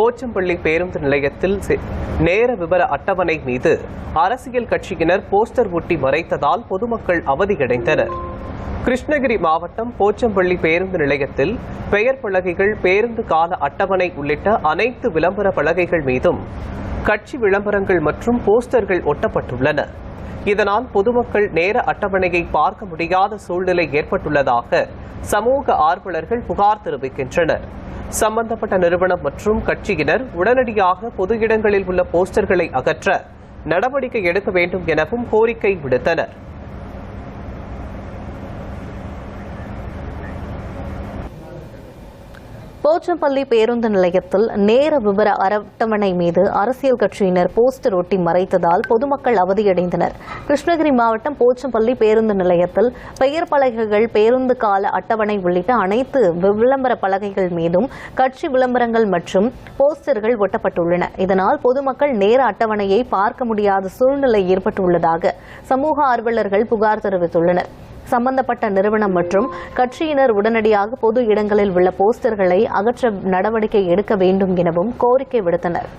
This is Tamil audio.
போச்சம்பள்ளி பேருந்து நிலையத்தில் நேர விவர அட்டவணை மீது அரசியல் கட்சியினர் போஸ்டர் ஒட்டி மறைத்ததால் பொதுமக்கள் அவதியடைந்தனர். கிருஷ்ணகிரி மாவட்டம் போச்சம்பள்ளி பேருந்து நிலையத்தில் பெயர் பலகைகள் பேருந்து கால அட்டவணை உள்ளிட்ட அனைத்து விளம்பர பலகைகள் மீதும் கட்சி விளம்பரங்கள் மற்றும் போஸ்டர்கள் ஒட்டப்பட்டுள்ளன. இதனால் பொதுமக்கள் நேர அட்டவணையை பார்க்க முடியாத சூழ்நிலை ஏற்பட்டுள்ளதாக சமூக ஆர்வலர்கள் புகார் தெரிவிக்கின்றனர். சம்பந்தப்பட்ட நிறுவனம் மற்றும் கட்சியினர் உடனடியாக பொது இடங்களில் உள்ள போஸ்டர்களை அகற்ற நடவடிக்கை எடுக்க வேண்டும் எனவும் கோரிக்கை விடுத்தனர். போச்சம்பள்ளி பேருந்து நிலையத்தில் நேர விவர அட்டவணை மீது அரசியல் கட்சியினர் போஸ்டர் ஒட்டி மறைத்ததால் பொதுமக்கள் அவதியடைந்தனர். கிருஷ்ணகிரி மாவட்டம் போச்சம்பள்ளி பேருந்து நிலையத்தில் பெயர் பலகைகள் பேருந்து கால அட்டவணை உள்ளிட்ட அனைத்து விளம்பர பலகைகள் மீதும் கட்சி விளம்பரங்கள் மற்றும் போஸ்டர்கள் ஒட்டப்பட்டுள்ளன. இதனால் பொதுமக்கள் நேர அட்டவணையை பார்க்க முடியாத சூழ்நிலை ஏற்பட்டுள்ளதாக சமூக ஆர்வலர்கள் புகார் தெரிவித்துள்ளனர். சம்பந்தப்பட்ட நிறுவனம் மற்றும் கட்சியினர் உடனடியாக பொது இடங்களில் உள்ள போஸ்டர்களை அகற்ற நடவடிக்கை எடுக்க வேண்டும் எனவும் கோரிக்கை விடுத்தனர்.